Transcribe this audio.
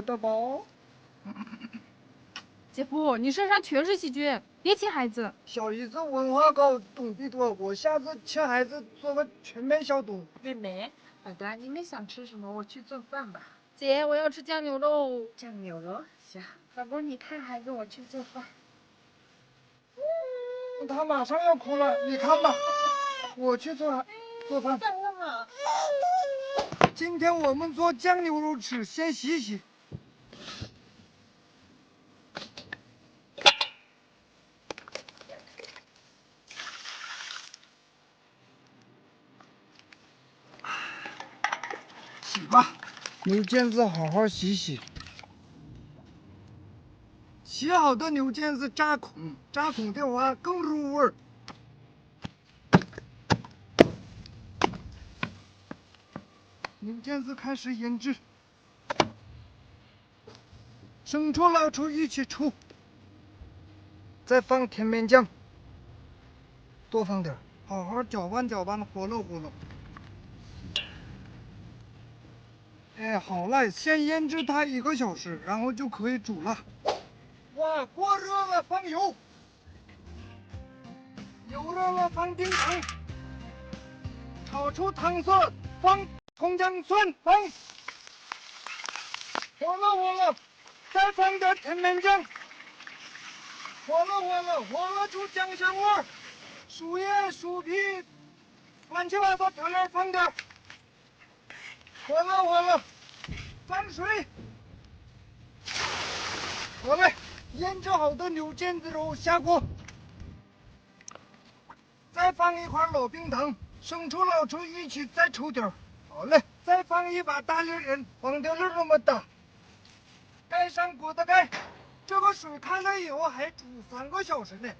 不得包。姐夫，你身上全是细菌，别亲孩子。小姨子文化高，懂得多，我下次亲孩子做个全面消毒。妹妹，好的，你们想吃什么？我去做饭吧。姐，我要吃酱牛肉。酱牛肉，行。老公，你看孩子，我去做饭。他马上要哭了，你看吧，我去做做饭。今天我们做酱牛肉吃，先洗洗。洗吧，牛腱子好好洗洗。洗好的牛腱子扎孔，扎孔的话更入味儿。牛腱子开始腌制，生抽、老抽一起抽，再放甜面酱，多放点，好好搅拌搅拌，和弄和弄。哎，好了，先腌制它一个小时，然后就可以煮了。哇，锅热了，放油，油热了放冰糖，炒出汤色，放葱姜蒜，放，火了火了，再放点甜面酱，火了火了，火了出酱香味儿，树叶、薯皮，乱七八糟调料放点，完了完了，放水，好嘞。腌制好的牛腱子肉下锅，再放一块老冰糖，生抽、老抽一起再抽点好嘞，再放一把大粒盐，黄豆粒那么大。盖上锅的盖，这个水开了以后还煮三个小时呢。